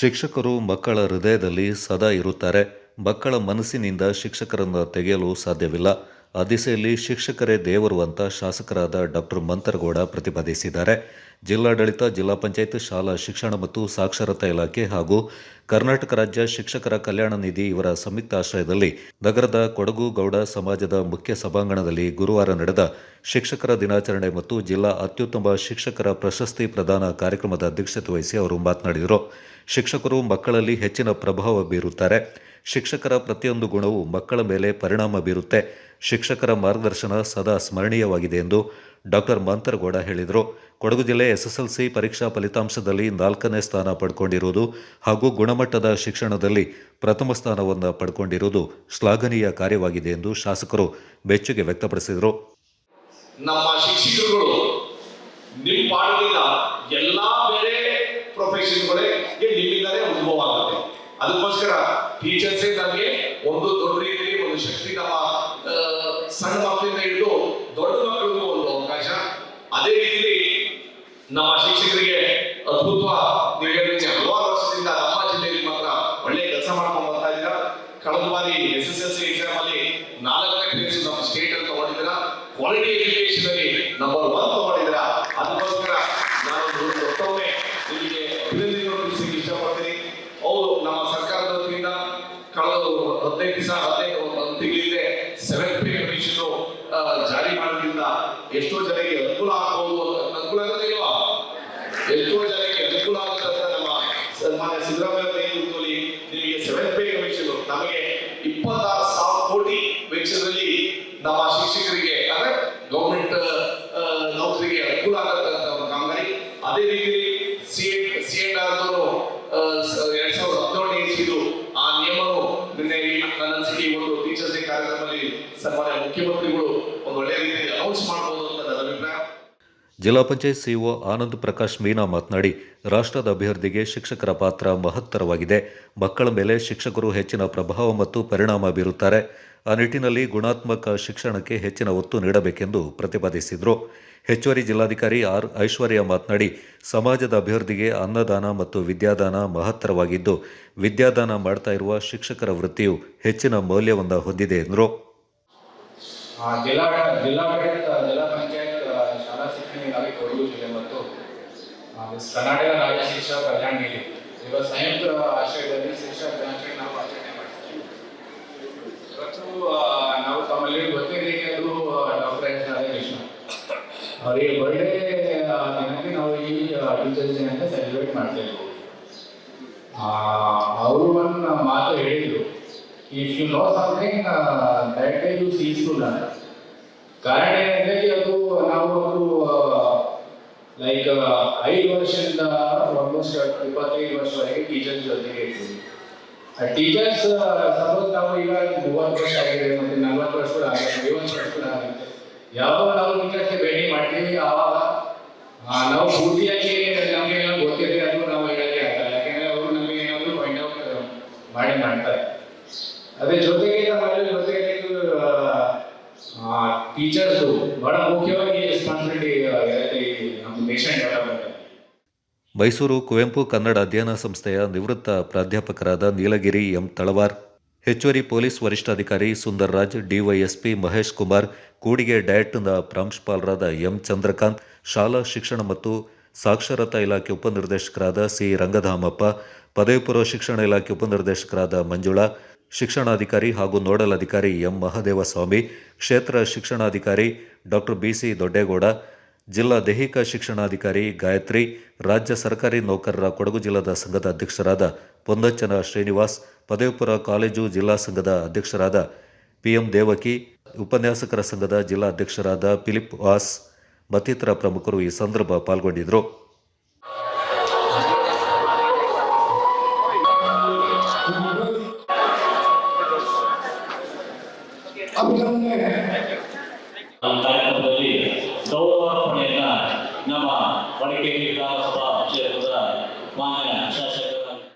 ಶಿಕ್ಷಕರು ಮಕ್ಕಳ ಹೃದಯದಲ್ಲಿ ಸದಾ ಇರುತ್ತಾರೆ. ಮಕ್ಕಳ ಮನಸ್ಸಿನಿಂದ ಶಿಕ್ಷಕರನ್ನು ತೆಗೆಯಲು ಸಾಧ್ಯವಿಲ್ಲ. ಆ ದಿಸೆಯಲ್ಲಿ ಶಿಕ್ಷಕರೇ ದೇವರು ಅಂತ ಶಾಸಕರಾದ ಡಾಕ್ಟರ್ ಮಂತರಗೌಡ ಪ್ರತಿಪಾದಿಸಿದ್ದಾರೆ. ಜಿಲ್ಲಾಡಳಿತ, ಜಿಲ್ಲಾ ಪಂಚಾಯತ್, ಶಾಲಾ ಶಿಕ್ಷಣ ಮತ್ತು ಸಾಕ್ಷರತಾ ಇಲಾಖೆ ಹಾಗೂ ಕರ್ನಾಟಕ ರಾಜ್ಯ ಶಿಕ್ಷಕರ ಕಲ್ಯಾಣ ನಿಧಿ ಇವರ ಸಂಯುಕ್ತ ಆಶ್ರಯದಲ್ಲಿ ನಗರದ ಕೊಡಗು ಗೌಡ ಸಮಾಜದ ಮುಖ್ಯ ಸಭಾಂಗಣದಲ್ಲಿ ಗುರುವಾರ ನಡೆದ ಶಿಕ್ಷಕರ ದಿನಾಚರಣೆ ಮತ್ತು ಜಿಲ್ಲಾ ಅತ್ಯುತ್ತಮ ಶಿಕ್ಷಕರ ಪ್ರಶಸ್ತಿ ಪ್ರದಾನ ಕಾರ್ಯಕ್ರಮದ ಅಧ್ಯಕ್ಷತೆ ವಹಿಸಿ ಅವರು ಮಾತನಾಡಿದರು. ಶಿಕ್ಷಕರು ಮಕ್ಕಳಲ್ಲಿ ಹೆಚ್ಚಿನ ಪ್ರಭಾವ ಬೀರುತ್ತಾರೆ. ಶಿಕ್ಷಕರ ಪ್ರತಿಯೊಂದು ಗುಣವು ಮಕ್ಕಳ ಮೇಲೆ ಪರಿಣಾಮ ಬೀರುತ್ತೆ. ಶಿಕ್ಷಕರ ಮಾರ್ಗದರ್ಶನ ಸದಾ ಸ್ಮರಣೀಯವಾಗಿದೆ ಎಂದು ಡಾಕ್ಟರ್ ಮಾಂತರಗೌಡ ಹೇಳಿದರು. ಕೊಡಗು ಜಿಲ್ಲೆ ಎಸ್ಎಸ್ಎಲ್ಸಿ ಪರೀಕ್ಷಾ ಫಲಿತಾಂಶದಲ್ಲಿ ನಾಲ್ಕನೇ ಸ್ಥಾನ ಪಡ್ಕೊಂಡಿರುವುದು ಹಾಗೂ ಗುಣಮಟ್ಟದ ಶಿಕ್ಷಣದಲ್ಲಿ ಪ್ರಥಮ ಸ್ಥಾನವನ್ನು ಪಡ್ಕೊಂಡಿರುವುದು ಶ್ಲಾಘನೀಯ ಕಾರ್ಯವಾಗಿದೆ ಎಂದು ಶಾಸಕರು ಮೆಚ್ಚುಗೆ ವ್ಯಕ್ತಪಡಿಸಿದರು. ನಮ್ಮ ಶಿಕ್ಷಕರುಗಳು ನಿಮ್ಮ ಪಾಠದಿಂದ ಎಲ್ಲಾ ಬೇರೆ ಪ್ರೊಫೆಷನ್ಗಳೇ ನಿಮ್ಮಿಂದ ಅದಕ್ಕೋಸ್ಕರ ಟೀಚರ್ಸೇ ನಮಗೆ ಒಂದು ದೊಡ್ಡ ರೀತಿಯಲ್ಲಿ ಒಂದು ಶಕ್ತಿ ನಮ್ಮ ಸಣ್ಣ ಮಕ್ಕಳಿಂದ ಹಿಡಿದು ದೊಡ್ಡ ಮಕ್ಕಳಿಗೂ ಒಂದು ಅವಕಾಶ. ಅದೇ ರೀತಿಯಲ್ಲಿ ನಮ್ಮ ಶಿಕ್ಷಕರಿಗೆ ಅದ್ಭುತ ನೀವು ಹಲವಾರು ವರ್ಷದಿಂದ ನಮ್ಮ ಜಿಲ್ಲೆಯಲ್ಲಿ ಮಾತ್ರ ಒಳ್ಳೆ ಕೆಲಸ ಮಾಡ್ಕೊಂಡು ಬರ್ತಾ ಇದ್ದೀರಾ. ಕಳೆದ ಬಾರಿ S S L C exam ಅಲ್ಲಿ ನಾಲ್ಕನೇ ಪ್ಲೇಸ್ ನಮ್ಮ ಸ್ಟೇಟ್ ಅಲ್ಲಿ ತಗೊಂಡಿದ್ದೀರಾ. ಕ್ವಾಲಿಟಿ ಹದಿನೈದು ದಿವಸ, ಹದಿನೈದು, ಒಂದು ತಿಂಗಳಿದೆ ಸೆವೆಂತ್ ಪೇ ಕಮಿಷನ್ ಜಾರಿ ಮಾಡೋದ್ರಿಂದ ಎಷ್ಟೋ ಜನರಿಗೆ ಅನುಕೂಲ ಆಗಬಹುದು ಅನುಕೂಲ ಆಗುತ್ತೆ ಇಲ್ವಾ? ಎಷ್ಟೋ ಜನಕ್ಕೆ ಅನುಕೂಲ ಆಗುತ್ತೆ ಅಂತ ನಮ್ಮ ಸನ್ಮಾನ್ಯ ಸಿದ್ದರಾಮಯ್ಯ ನಿಮಗೆ ಸೆವೆನ್ ಪೇ ಕಮಿಷನ್ ನಮಗೆ ಇಪ್ಪತ್ತಾರು ಸಾವಿರ ಕೋಟಿ ವೆಚ್ಚದಲ್ಲಿ ನಮ್ಮ ಶಿಕ್ಷಕರಿಗೆ ಈ ನನ್ನ ಅನಿಸಿಕೆ ಒಂದು ಟೀಚರ್ಸ್ ಮುಖ್ಯಮಂತ್ರಿಗಳು ಒಂದು ಒಳ್ಳೆಯ ರೀತಿಯಲ್ಲಿ ಅನೌನ್ಸ್ ಮಾಡಬಹುದು ಅಂತ ನನ್ನ ಅಭಿಪ್ರಾಯ. ಜಿಲ್ಲಾ ಪಂಚಾಯತ್ ಸಿಇಒ ಆನಂದ್ ಪ್ರಕಾಶ್ ಮೀನಾ ಮಾತನಾಡಿ, ರಾಷ್ಟ್ರದ ಅಭಿವೃದ್ಧಿಗೆ ಶಿಕ್ಷಕರ ಪಾತ್ರ ಮಹತ್ತರವಾಗಿದೆ. ಮಕ್ಕಳ ಮೇಲೆ ಶಿಕ್ಷಕರು ಹೆಚ್ಚಿನ ಪ್ರಭಾವ ಮತ್ತು ಪರಿಣಾಮ ಬೀರುತ್ತಾರೆ. ಆ ನಿಟ್ಟಿನಲ್ಲಿ ಗುಣಾತ್ಮಕ ಶಿಕ್ಷಣಕ್ಕೆ ಹೆಚ್ಚಿನ ಒತ್ತು ನೀಡಬೇಕೆಂದು ಪ್ರತಿಪಾದಿಸಿದರು. ಹೆಚ್ಚುವರಿ ಜಿಲ್ಲಾಧಿಕಾರಿ ಆರ್ ಐಶ್ವರ್ಯ ಮಾತನಾಡಿ, ಸಮಾಜದ ಅಭಿವೃದ್ಧಿಗೆ ಅನ್ನದಾನ ಮತ್ತು ವಿದ್ಯಾದಾನ ಮಹತ್ತರವಾಗಿದ್ದು, ವಿದ್ಯಾದಾನ ಮಾಡ್ತಾ ಇರುವ ಶಿಕ್ಷಕರ ವೃತ್ತಿಯು ಹೆಚ್ಚಿನ ಮೌಲ್ಯವನ್ನು ಹೊಂದಿದೆ ಎಂದರು. ಶಿಕ್ಷಕ ಸಂಯುಕ್ತ ಆಶ್ರಯದಲ್ಲಿ ನಾವು ಆಚರಣೆ ಇವತ್ತು ಅವರಿಗೆ ಬರ್ಡೇ ದಿನಕ್ಕೆ ನಾವು ಈ ಟೀಚರ್ಸ್ ಡೇ ಅಂತ ಸೆಲೆಬ್ರೇಟ್ ಮಾಡ್ತಾ ಅವರು ಒಂದು ಮಾತು ಹೇಳಿದ್ರು. If you know something that day you cease to learn ಕಾರಣ ಏನಂದ್ರೆ ಅದು ನಾವು ಒಂದು ಲೈಕ್ ಐದು ವರ್ಷದಿಂದ ಆಲ್ಮೋಸ್ಟ್ ಇಪ್ಪತ್ತೈದು ವರ್ಷವರೆಗೆ ಟೀಚರ್ಸ್ ಜೊತೆಗೆ ಇರ್ತೀವಿ ಟೀಚರ್ಸ್ ಸಪೋಸ್ ನಾವು ಈಗ ಮೂವತ್ತು ವರ್ಷ ಆಗಿದೆ, ಮತ್ತೆ ನಲ್ವತ್ತು ವರ್ಷ ಆಗಿದೆ, ಐವತ್ತು ವರ್ಷ ಆಗುತ್ತೆ ಯಾವಾಗ ನಾವು ಟೀಚರ್ಸ್ಗೆ ಭೇಟಿ ಮಾಡ್ತೀವಿ ಆವಾಗ? ನಾವು ಪೂರ್ತಿಯಾಗಿ ನಮಗೆ ಗೊತ್ತಿದೆ ಅದು ನಾವು ಹೇಳಕ್ಕೆ ಆಗಲ್ಲ. ಯಾಕೆಂದ್ರೆ ಅವರು ನಮಗೆ ಏನಾದ್ರು ಫೈಂಡ್ ಔಟ್ ಮಾಡಿ ಮಾಡ್ತಾರೆ. ಅದೇ ಜೊತೆಗೆ ನಮ್ಮಲ್ಲಿ ಜೊತೆಗೆ ಟೀಚರ್ಸ್ ಬಹಳ ಮುಖ್ಯವಾಗಿ ರೆಸ್ಪಾನ್ಸಿಬಿಲಿಟಿ ಇರುತ್ತೆ ನಮ್ಮ ನೇಷನ್ ಡೆವಲಪ್ಮೆಂಟ್ ಮೈಸೂರು ಕುವೆಂಪು ಕನ್ನಡ ಅಧ್ಯಯನ ಸಂಸ್ಥೆಯ ನಿವೃತ್ತ ಪ್ರಾಧ್ಯಾಪಕರಾದ ನೀಲಗಿರಿ ಎಂ ತಳವಾರ್ ಹೆಚ್ಚುವರಿ ಪೊಲೀಸ್ ವರಿಷ್ಠಾಧಿಕಾರಿ ಸುಂದರ್ ರಾಜ್ ಡಿವೈಎಸ್ಪಿ ಮಹೇಶ್ ಕುಮಾರ್, ಕೂಡಿಗೆ ಡಯಟ್ನ ಪ್ರಾಂಶುಪಾಲರಾದ ಎಂ ಚಂದ್ರಕಾಂತ್, ಶಾಲಾ ಶಿಕ್ಷಣ ಮತ್ತು ಸಾಕ್ಷರತಾ ಇಲಾಖೆ ಉಪನಿರ್ದೇಶಕರಾದ ಸಿ ರಂಗಧಾಮಪ್ಪ ಪದವಿ ಪೂರ್ವ ಶಿಕ್ಷಣ ಇಲಾಖೆ ಉಪನಿರ್ದೇಶಕರಾದ ಮಂಜುಳಾ, ಶಿಕ್ಷಣಾಧಿಕಾರಿ ಹಾಗೂ ನೋಡಲ್ ಅಧಿಕಾರಿ ಎಂ ಮಹದೇವಸ್ವಾಮಿ, ಕ್ಷೇತ್ರ ಶಿಕ್ಷಣಾಧಿಕಾರಿ ಡಾಕ್ಟರ್ ಬಿಸಿ ದೊಡ್ಡೇಗೌಡ, ಜಿಲ್ಲಾ ದೈಹಿಕ ಶಿಕ್ಷಣಾಧಿಕಾರಿ ಗಾಯತ್ರಿ, ರಾಜ್ಯ ಸರ್ಕಾರಿ ನೌಕರರ ಕೊಡಗು ಜಿಲ್ಲಾದ ಸಂಘದ ಅಧ್ಯಕ್ಷರಾದ ಪೊನ್ನಚ್ಚನ ಶ್ರೀನಿವಾಸ್ ಪದವಿ ಪೂರ್ವ ಕಾಲೇಜು ಜಿಲ್ಲಾ ಸಂಘದ ಅಧ್ಯಕ್ಷರಾದ ಪಿಎಂ ದೇವಕಿ, ಉಪನ್ಯಾಸಕರ ಸಂಘದ ಜಿಲ್ಲಾ ಅಧ್ಯಕ್ಷರಾದ ಫಿಲಿಪ್ ವಾಸ್, ಮತ್ತಿತರ ಪ್ರಮುಖರು ಈ ಸಂದರ್ಭ ಪಾಲ್ಗೊಂಡಿದ್ದರು.